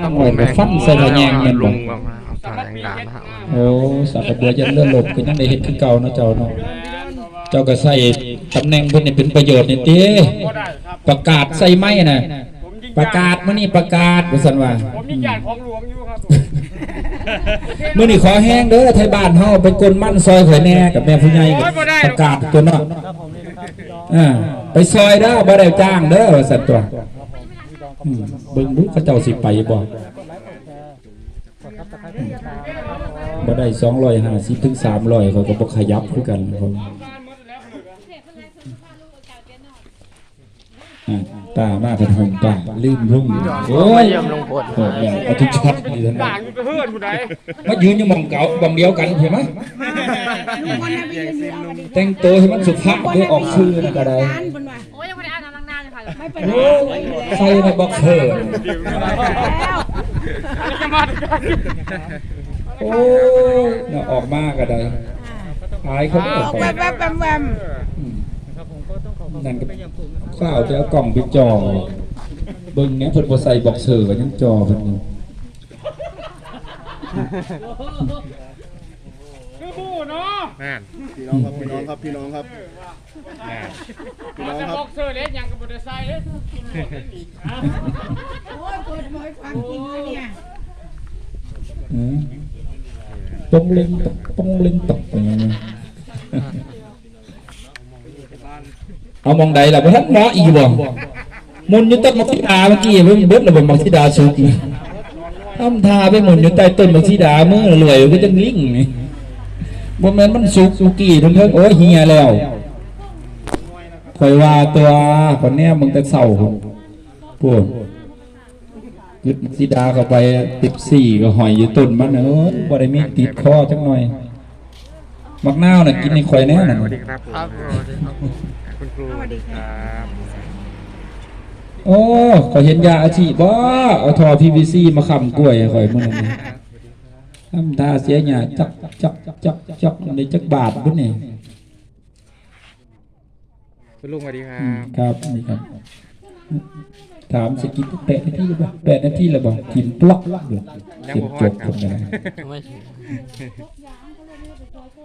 ข้างหน่อยก็ฟันใส่กระแยงแม่นลุบ่งก็มาเอาสายแรงดานะฮะโอ้สักกระเบือยันเลือดหลบก็ยังได้เฮ็ดคือเก่าเนาะเจ้าเนาะเจ้าก็ใส่ตำแหน่งเพิ่นนี่เป็นประโยชน์นี่ติประกาศใส่ไม้น่ะประกาศมื้อนี้ประกาศว่าซั่นว่าผมมีญาติของหลวงอยู่ครับมื้อนี้ขอแห้งเด้อไทยบ้านเฮาไปกลมั่นซอยข่อยแน่กับแม่ผู้ใหญ่ก็ประกาศตัวเนาะอ่าไปซอยเด้อบ่ได้จ้างเด้อว่าซั่นตัว อืมเบิ่งดูเขาเจ้าสิไปบ่บ่ได้สองร้อยห้าสิบถึงสามร้อยเขาก็บ่ขยับคือกันเขาอ่าตามาเป็นหงตาลืมลุงโอ้ยเยี่ยมลุงพลโอ้ยเอาทุกช็อตนี่ท่านต่างอยู่ไปเฮือนผู้ใดมายืนอยู่หมองเก่าบองเดียวกันใช่ไหมลุงพลน่ะไปยืนอยู่เอากันดิแต่งตัวให้มันสุภาพได้ออกชื่อนะก็ได้ ไม่เป็นไรโอ้สวยอยู่แล้วใส่ในบ็อกเซอร์ แล้วจะมาด้วยกันโอ้ยน่าออกมาก็ได้อายเขาออกออกไปแวบแวบแวมแวมอืมนั่นก็ข้าวจะเอากล่องไปจ่อเบิ่งเนี้ยเพิ่นบ่ใส่บ็อกเซอร์ก็ยังจ่อเพิ่นอยู่ คือผู้เนาะนั่นพี่น้องครับพี่น้องครับพี่น้องครับนั่นพี่น้องจะครับบอกเสื้อเล็กยังกับบไดไซค์เลยโอ้ยเปิดเผยความจริงเลยเนี่ยอืมปงเล็งตกปงเล็งตกอย่างเงี้ยเอามองใดล่ะบ่ทันเหมาะอีบ่มุนอยู่ต้นมักสีดาเมื่อกี้เพิ่งเบิดแล้วบ่มักสีดาสุกนี่ทำท่าไปหมุนอยู่ใต้ต้นมักสีดามือรวยก็จังลิงนี่ บ่แม่นมันสุกเมื่อกี้เพิ่งโอ้ยเหียแล้วข่อยว่าตัวคนเนี้ยมึงแต่เศร้าพุ่นพูดยึดสีดาเข้าไปติบสี่ก็หอยอยู่ต้นมันเออบ่ได้มีติดคอจังหน่อย มักนาวน่ะกินในข่อยแน่น่ะสวัสดีครับครับสวัสดีครับคุณครูครับโอ้ข่อยเห็นยาอาชีพบ่เอาทอ PVC มาค้ำกล้วยให้ข่อยมื้อนั้นนี่ ทำท่าเสียหยาจักจักจักจักในจักบาทพุ่นนี่คุณลุงสวัสดีครับ ครับนี่ครับ ถามสกิปแปดนาทีหรือเปล่าแปดนาทีแล้วบ่กินปลอกอยู่ยังเก็บบ่ฮจบครัคนนั้นไม่ถึง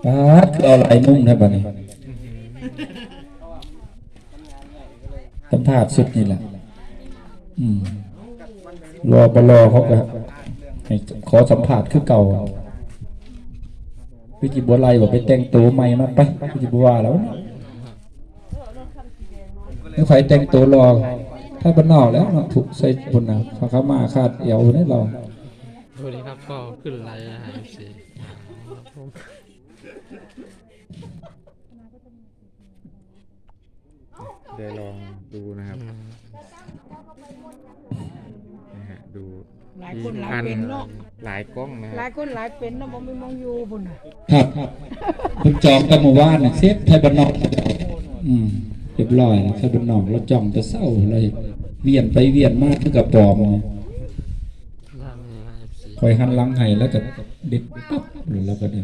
ปาดคือเอาลายมุ่งแท้บัดนี้สัมภาษณ์สุดนี่แหละอืมรอปรอเขาก็ให้ ขอสัมภาษณ์คือเก่าพี่จิบัวไล่บอกไปแต่งตัวใหม่มาไปพี่จิบัวแล้วนี่ใครแต่งตัวรอถ้าบ้านนอกแล้วเนาะถูกใส่บนนะเขาเข้ามาคาดเอวได้เราสวัสดีครับก็ขึ้นไลน์นะฮะสิเดี๋ยวลองดูนะครับายคนหลายเป็นเนาะหลายกล้องนะหฮะลายคนหลายเป็นเนาะบ่มีมองอยู่พุ่นน่ะครับคุณจองกันเมื่อวานน่ะเซฟไทยบ้านนอกอืมเรียบร้อยแล้วไทยบ้านนอกเราจองแต่เศร้าเลยเวียนไปเวียนมาคือกระปอมเลยล่างนะฮะสิคอยหันหลังให้แล้วก็เด็ดปั๊บหรือแล้วก็เนี่ย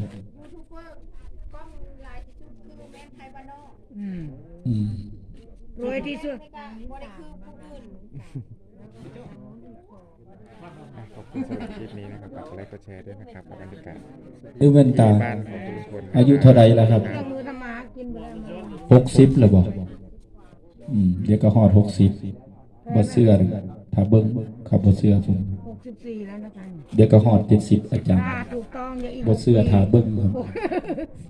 อืมอืมรวยที่สุดขอบคุณ สำหรับคลิปนี้นะครับฝากกดไลค์กดแชร์ด้วยนะครับกับบรรยากาศดูแว่นตาบ้านของคุณพลอายุเท่าไรแล้วครับเครื่องมือทำมาหากินไปแล้วมาหกสิบหรือบ่อืมเดี๋ยวก็ฮอดหกสิบบ่เสื้อนะถ้าเบิ้งขับบ่เสื้อผม64แล้วนะคะเดี๋ยวก็ฮอดเจ็ดสิบอาจารย์ ถ้าถูกต้องอย่าอีกบ่เสื้อถ้าเบิ้งครับ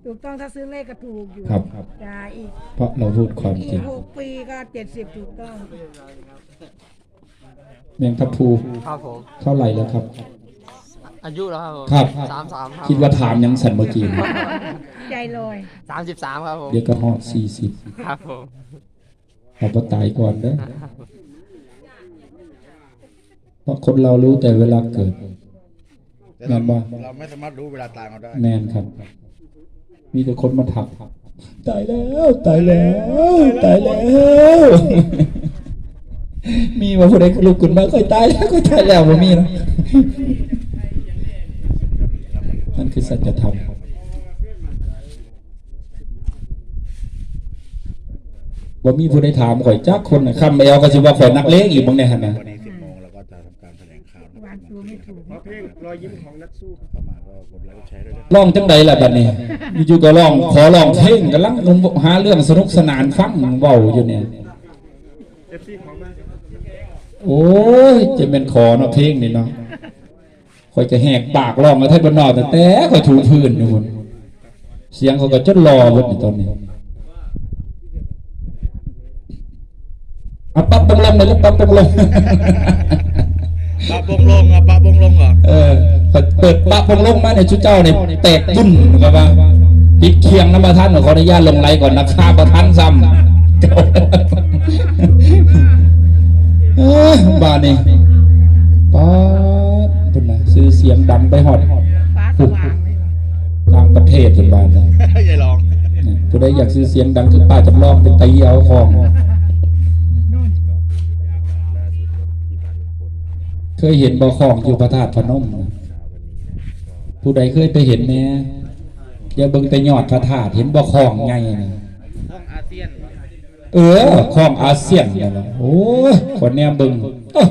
ถูกต้องถ้าซื้อเลขก็ถูกอยู่ครับ จ้าอีกเพราะเราพูดความอีจริกง หกปีก็70ถูกต้อง แมงทับพูครับผม เท่าไหร่แล้วครับ อายุแล้วครับผมครับ สามสามครับคิดว่าถามยังสันเมื่อกี้ใจลอย สามสิบสามครับผมเดี๋ยวก็ฮอดสี่สิบครับผม เอาบ่ตายก่อนเด้อเพราะคนเรารู้แต่เวลาเกิด แต่แม่นบ่ เราไม่สามารถรู้เวลาตายเขาได้ แมนครับ มีแต่คนมาถักตายแล้ว ตายแล้ว ตายแล้วมี ว่าผู้ใดลุกขึ้นมาค่อยตายแล้วค่อยตายแล้วบ่มีเนาะนั่นคือสัจธรรมบ่มีผู้ใดถามข่อยจักคนน่ะคำแอลก็สิว่าข่อยนักเลงอีกบ่เนี่ยหั่นน่ะวันนี้สิบโมงเราก็จะทำการแถลงข่าวนะวานซูไม่ถูกเพลงรอยยิ้มของนักสู้ครับประมาณก็กดไลค์กดแชร์ด้วยนะร้องจังใดล่ะบัดนี้อยู่ๆก็ร้องขอร้องเพลงกำลังหาเรื่องสนุกสนานฟังเว้าอยู่เนี่ยเอฟซีของมา โอ้ยจะเป็นขอเนาะเพลงนี่เนาะคอยจะแหกปากร้องมาไทยบนนอกแต่แต่คอยถูพื้นอยู่คนเสียงเขาก็จนรอเบิดอยู่ตอนนี้เอาปั๊บตรงลงเลยแล้วปั๊บตรงลงปะบงลงอะปะบงลงเหรอเออเปิดเปิดปะพงลงมาในยชุดเจ้าเนี่ยแตกบุ่นครับว่าปิดเคียงน้ำประทันขออนุญาตลงไลน์ก่อนนะค่าประทันซ้ำเอ้ ยบ้านนี่ป๊าดเป็นนะซื้อเสียงดังไปหอดฟ้าสว่างเลยเหรอต่างประเทศเป็นบ้านนะอย่าลองเนี่ยผู้ใดอยากซื้อเสียงดังคือป้าจำลองเป็นตีเอาของเคยเห็นบ่อของอยู่พระธาตุพนมนะผู้ใดเคยไปเห็นแน่อย่าเบิ่งแต่ยอดพระธาตุเห็นบ่อของไงนะห้องอาเซียน เออของอาเซียนนั่นล่ะโอ้ยคนแนมบิ่งเอ้อ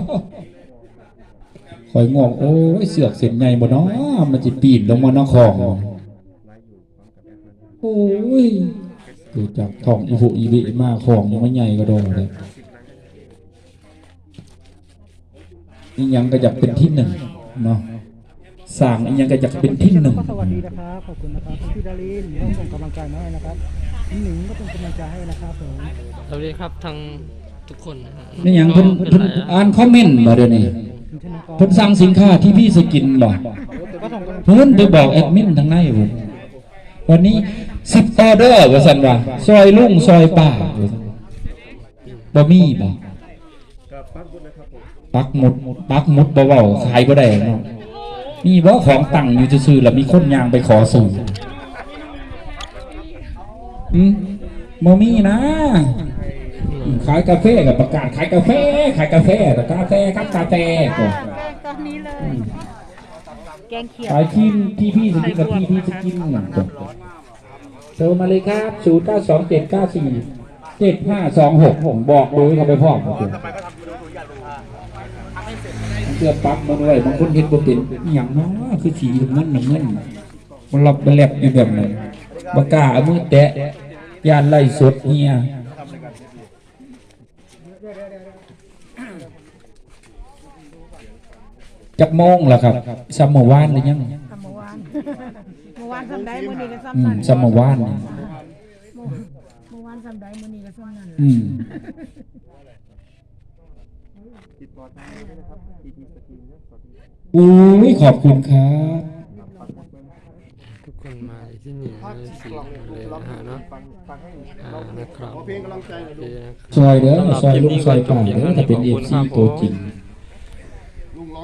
คอยงงโอ้ยเสือกเส้นใหญ่บ่เนาะมันสิปีนลงมาเนาะของโอ้ยดูจากท้องอีหุอีบิมาของยังไม่ใหญ่ก็โดนเลยนี่ยังก็อยากเป็นที่หนึ่งเนาะสร้างอียังก็อยากเป็นที่หนึ่งสวัสดีนะครับขอบคุณนะครับพี่ดารินต้องส่งกำลังใจมาให้นะครับ หนิงก็เป็นกำลังใจให้นะครับผมสวัสดีครับทั้งทุกคนนะฮะนี่หยังเพิ่นก็เพิ่นป็ไรอะอ่านคอมเมนต์บ่เดี๋ยวนี้คุณชนกรเพิ่นสั่งสินค้าที่พี่สกินบ่ก็ส่งกำลังใจเพิ่นไปบอกแอดมินทางในผมวันนี้สิบออเดอร์ว่าซั่นว่าซอยลุงซอยป้าว่าซั่นบ่มีบ่ปักหมุดปักหมุดบ่เว้าขายบ่ได้เนาะมีบ่ของตั้งอยู่ซื่อๆแล้วมีคนย่างไปขอซื้อ อืมบ่มีนะอืมขายกาแฟกับประกาศขายกาแฟ ขายกาแฟแต่กาแฟครับกาแฟก็ตอนนี้เลยแกงเขียวขายทีมที่พี่สกินกับพี่พี่สกินหนึ่งจบโทรมาเลยครับศูนย์เก้าสองเจ็ดเก้าสี่เจ็ดห้าสองหกผมบอกโดยเขาไปพร้อมครับผมเสื้อปั๊บมาด้วยบางคนเห็นบ่เป็นอหย่างเน้อคือสีน้ำเงินน้ำเงินมันหลับไปแลบอยู่แบบนั้นบกล้าเอามือแตะ ยานไล่สดเฮียจักโมงแล้วครับซัมเมอร์วานหรือยังทำเมื่อวานเมื่อวานทำได้มื่อนี้ก็อืซ้ำมนั่นซัมเมอร์วานนี่เมื่อวานทำได้มื่อนี้ก็ซ้ำนั่นอืมอุ้ยขอบคุณครับ ทุกคนมาที่นี่เลยสี่เลยนะฮะเนาะอ่า นะครับขอเพลงกำลังใจหน่อยโอดูเคนะครับซอยเด้อสำหรับซอยคลิปลูกนี้ซอยก็จป่าบเพียงเด้อเท่าถ้านี้เป็นขอบเอฟคุณคซีรับผตัวมจริง